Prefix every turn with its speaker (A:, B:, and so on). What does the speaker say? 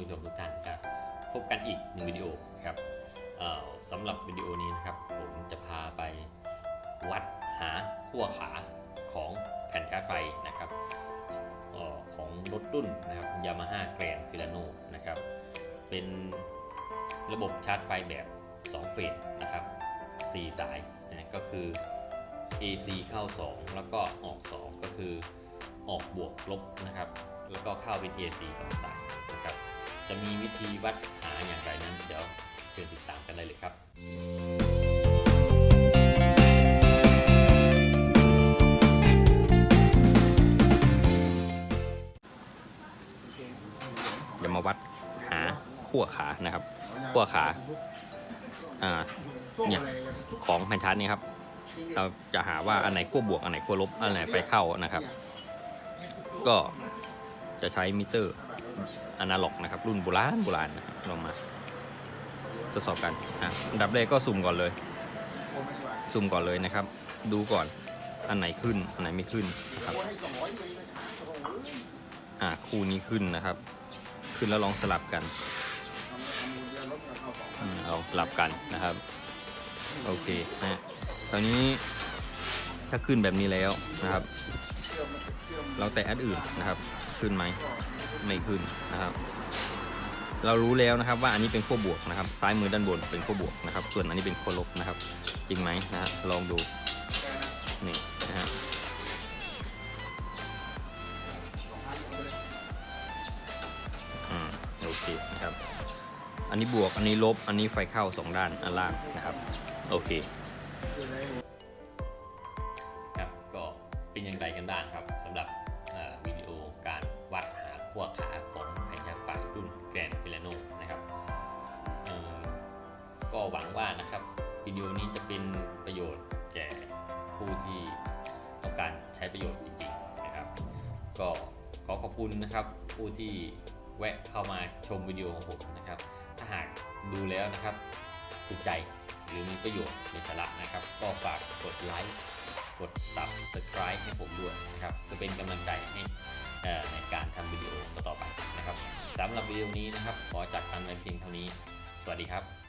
A: านผู้ชมทุกท่านครับพบกันอีกหนึ่งวิดีโอนะครับเอ่อสำหรับวิดีโอนี้นะครับ ผมจะพาไปวัดหาขั้วขาของแผ่นชาร์จไฟนะครับอ่อของรถรุ่นนะครับยามาฮ่าแกรนฟิลาโนนะครับ เป็นระบบชาร์จไฟแบบ 2 เฟสนะครับ 4 สายนะก็คือ AC เข้า 2 แล้วก็ออก 2 ก็คือออกบวกลบนะครับ แล้วก็เข้าเป็น AC 2 สายนะครับ จะมีวิธีวัดหาอย่างไรนั้นเดี๋ยวเชิญติดตามกันได้เลยครับเดี๋ยวมาวัดหาขั้วขานะครับขั้วขาอ่าเนี่ยของแผ่นชาร์จนี่ครับ เราจะหาว่าอันไหนขั้วบวกอันไหนขั้วลบอันไหนไฟเข้านะครับ ก็จะใช้มิเตอร์ อนาล็อกนะครับ รุ่นโบราณโบราณนะครับลองมาทดสอบกันอะอันดับแรกก็สุ่มก่อนเลย สุ่มก่อนเลยนะครับ ดูก่อนอันไหนขึ้น อันไหนไม่ขึ้นนะครับอ่าคู่นี้ขึ้นนะครับ ขึ้นแล้วลองสลับกันเอาสลับกันนะครับ โอเคนะตอนนี้ถ้าขึ้นแบบนี้แล้วนะครับ เราแตะอันอื่นนะครับ ขึ้นไหม ไม่ขึ้นนะครับ เรารู้แล้วนะครับว่าอันนี้เป็นขั้วบวกนะครับ ซ้ายมือด้านบนเป็นขั้วบวกนะครับ ส่วนอันนี้เป็นขั้วลบนะครับ จริงไหมนะฮะลองดูนี่นะฮะโอเคนะครับ อันนี้บวกอันนี้ลบอันนี้ไฟเข้าสองด้านอันล่างนะครับ โอเคครับก็เป็นอย่างไรกันบ้างครับสำหรับ ว่านะครับวิดีโอนี้จะเป็นประโยชน์แก่ผู้ที่ต้องการใช้ประโยชน์จริงๆนะครับ ก็ขอขอบคุณนะครับผู้ที่แวะเข้ามาชมวิดีโอของผมนะครับ ถ้าหากดูแล้วนะครับถูกใจหรือมีประโยชน์มีสาระนะครับ ก็ฝากกดไลค์กด subscribe ให้ผมด้วยนะครับจะเป็นกำลังใจให้ในการทำวิดีโอต่อๆไปนะครับสำหรับวิดีโอนี้นะครับ ขอจากกันไว้เพียงเท่านี้ สวัสดีครับ